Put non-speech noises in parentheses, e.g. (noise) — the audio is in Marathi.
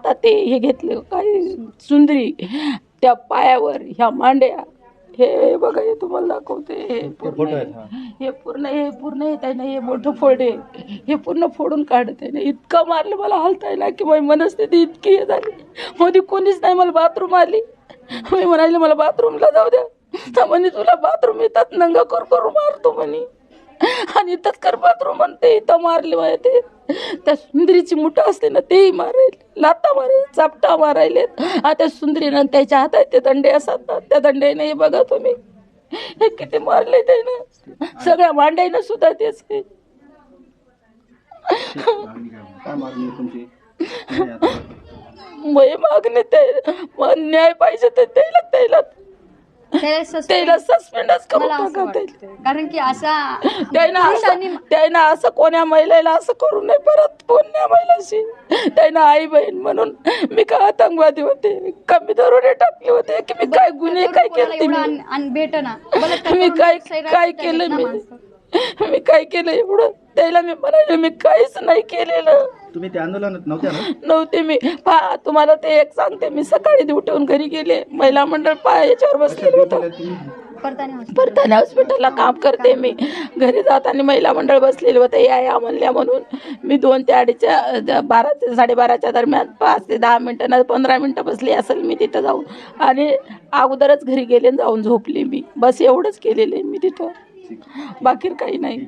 आता ते हे घेतलं काय सुंदरी त्या पायावर ह्या मांड्या हे बघा हे तुम्हाला दाखवते हे पूर्ण हा. पूर्ण हे पूर्ण येत आहे ना हे मोठं फोडे हे पूर्ण फोडून काढत आहे ना इतकं मारलं मला हलताय ना की माझी मनस्थिती इतकी हे झाली. मध्ये कोणीच नाही मला बाथरूम आली. मी म्हणाले मला बाथरूमला जाऊ द्या. तर म्हणे तुला बाथरूम येतात नंगा कर करू मारतो म्हणे. आणि इथंच कर बाथरूम म्हणते इथं मारले माय ते त्या सुंदरीची मुठं असते ना तेही मारायले लाता मारायले चापटा मारायले. आणि त्या सुंदरीनं त्याच्या हातात ते दंडे असतात ना त्या दंड्याने बघा तुम्ही. हे किती मारले त्यानं. सगळ्या मांड्यानं सुद्धा तेच काही काय मागणी आहे तुमची काय आता? मै मागणे ते न्याय पाहिजे तर त्याला त्याला. त्याला suspend- त्याला सस्पेंडच करून असं टाका कारण की असा त्यानं असं त्यानं असं कोण्या महिलेला असं करू नये परत कोण्या महिलाशी त्यानं आई बहीण म्हणून मी काय आतंकवादी होते? का मी दरोडे टाकले होते की मी काय गुन्हे काय केले भेटना मी? (laughs) काय काय केलं मी. (laughs) मी काय केलं एवढं? त्याला मी म्हणाले मी काहीच नाही केलेलं. तुम्ही त्या आंदोलनात नव्हत्या ना? नव्हते मी. पहा तुम्हाला ते एक सांगते. मी सकाळी उठून घरी गेले. महिला मंडळ पहा याच्यावर बसलेलं होतं. परताने हॉस्पिटलला काम करते मी. घरी जाताना महिला मंडळ बसलेले होते या या म्हणल्या म्हणून मी दोन ते अडीचच्या द- बारा ते साडेबाराच्या दरम्यान पाच ते दहा मिनटं ना पंधरा मिनटं बसली असेल मी तिथं जाऊन. आणि अगोदरच घरी गेले जाऊन झोपली मी. बस एवढंच केलेलं आहे मी तिथं. बाकी काही नाही.